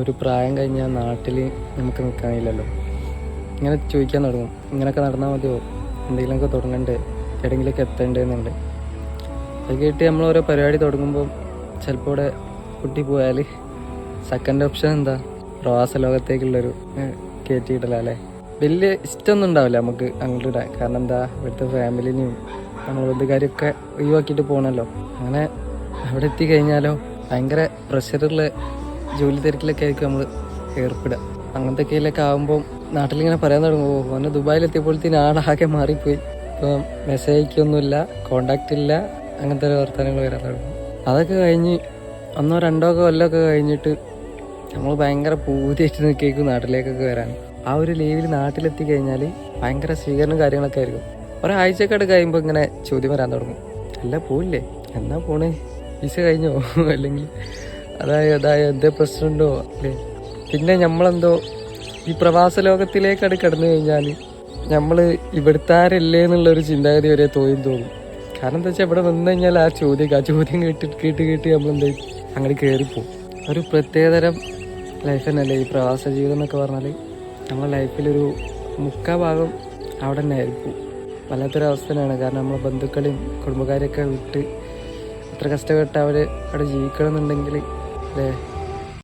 ഒരു പ്രായം കഴിഞ്ഞാൽ നാട്ടിൽ നമുക്ക് നിൽക്കാനില്ലല്ലോ ഇങ്ങനെ ചോദിക്കാൻ തുടങ്ങും. ഇങ്ങനെയൊക്കെ നടന്നാൽ മതിയോ? എന്തെങ്കിലുമൊക്കെ തുടങ്ങണ്ടേ? എവിടെയെങ്കിലൊക്കെ എത്തേണ്ടതെന്നുണ്ട് അത് കേട്ട് നമ്മൾ ഓരോ പരിപാടി തുടങ്ങുമ്പോൾ ചിലപ്പോൾ ഇവിടെ കുട്ടി പോയാൽ സെക്കൻഡ് ഓപ്ഷൻ എന്താ? പ്രവാസ ലോകത്തേക്കുള്ളൊരു കയറ്റിയിട്ടല്ലേ വലിയ ഇഷ്ടമൊന്നും ഉണ്ടാവില്ല നമുക്ക് അങ്ങോട്ട് ഇടാൻ. കാരണം എന്താ? ഇവിടുത്തെ ഫാമിലിനെയും നമ്മൾ ബന്ധുകാരെയൊക്കെ ഒഴിവാക്കിയിട്ട് പോകണമല്ലോ അങ്ങനെ അവിടെ എത്തിക്കഴിഞ്ഞാലോ ഭയങ്കര പ്രഷറുള്ള ജോലി തിരക്കിലൊക്കെ ആയിരിക്കും നമ്മൾ ഏർപ്പെടുക. അങ്ങനത്തെ ആകുമ്പോൾ നാട്ടിലിങ്ങനെ പറയാൻ തുടങ്ങുമോ ഓന് ദുബായിലെത്തിയപ്പോഴത്തേന് ആളാകെ മാറിപ്പോയി. ഇപ്പം മെസ്സേജ് അയക്കൊന്നുമില്ല കോണ്ടാക്റ്റ് ഇല്ല അങ്ങനത്തെ ഒരു വർത്തമാനങ്ങൾ വരാൻ തുടങ്ങും. അതൊക്കെ കഴിഞ്ഞ് ഒന്നോ രണ്ടോ കൊല്ലമൊക്കെ കഴിഞ്ഞിട്ട് നമ്മൾ ഭയങ്കര പൂതിയായിട്ട് നിൽക്കേക്കും നാട്ടിലേക്കൊക്കെ വരാൻ. ആ ഒരു ലീവിൽ നാട്ടിലെത്തി കഴിഞ്ഞാൽ ഭയങ്കര സ്വീകരണം കാര്യങ്ങളൊക്കെ ആയിരിക്കും. ഒരാഴ്ചക്കട് കഴിയുമ്പോൾ ഇങ്ങനെ ചോദ്യം വരാൻ തുടങ്ങും. അല്ല പോയില്ലേ? എന്നാ പോണേ? വിസ കഴിഞ്ഞോ? അല്ലെങ്കിൽ അതായത് അതായത് പ്രശ്നമുണ്ടോ? അല്ലേ? പിന്നെ നമ്മളെന്തോ ഈ പ്രവാസ ലോകത്തിലേക്കട് കടന്നു കഴിഞ്ഞാൽ നമ്മൾ ഇവിടുത്താരല്ലേ എന്നുള്ളൊരു ചിന്താഗതി വരെ തോന്നി തോന്നും. കാരണം എന്താ വെച്ചാൽ ഇവിടെ വന്നു കഴിഞ്ഞാൽ ആ ചോദ്യം ആ ചോദ്യം കേട്ട് കേട്ട് കേട്ട് നമ്മൾ എന്താ അങ്ങോട്ട് കയറിപ്പോവും ഒരു പ്രത്യേകതരം ലൈഫ് തന്നെയല്ലേ ഈ പ്രവാസ ജീവിതം എന്നൊക്കെ പറഞ്ഞാൽ നമ്മുടെ ലൈഫിലൊരു മുക്കാ ഭാഗം അവിടെ തന്നെ ആയിരിക്കും. വല്ലാത്തൊരു അവസ്ഥ തന്നെയാണ് കാരണം നമ്മളെ ബന്ധുക്കളെയും കുടുംബക്കാരെയൊക്കെ വിട്ട് അത്ര കഷ്ടപ്പെട്ട് അവർ അവിടെ ജീവിക്കണം എന്നുണ്ടെങ്കിൽ അല്ലേ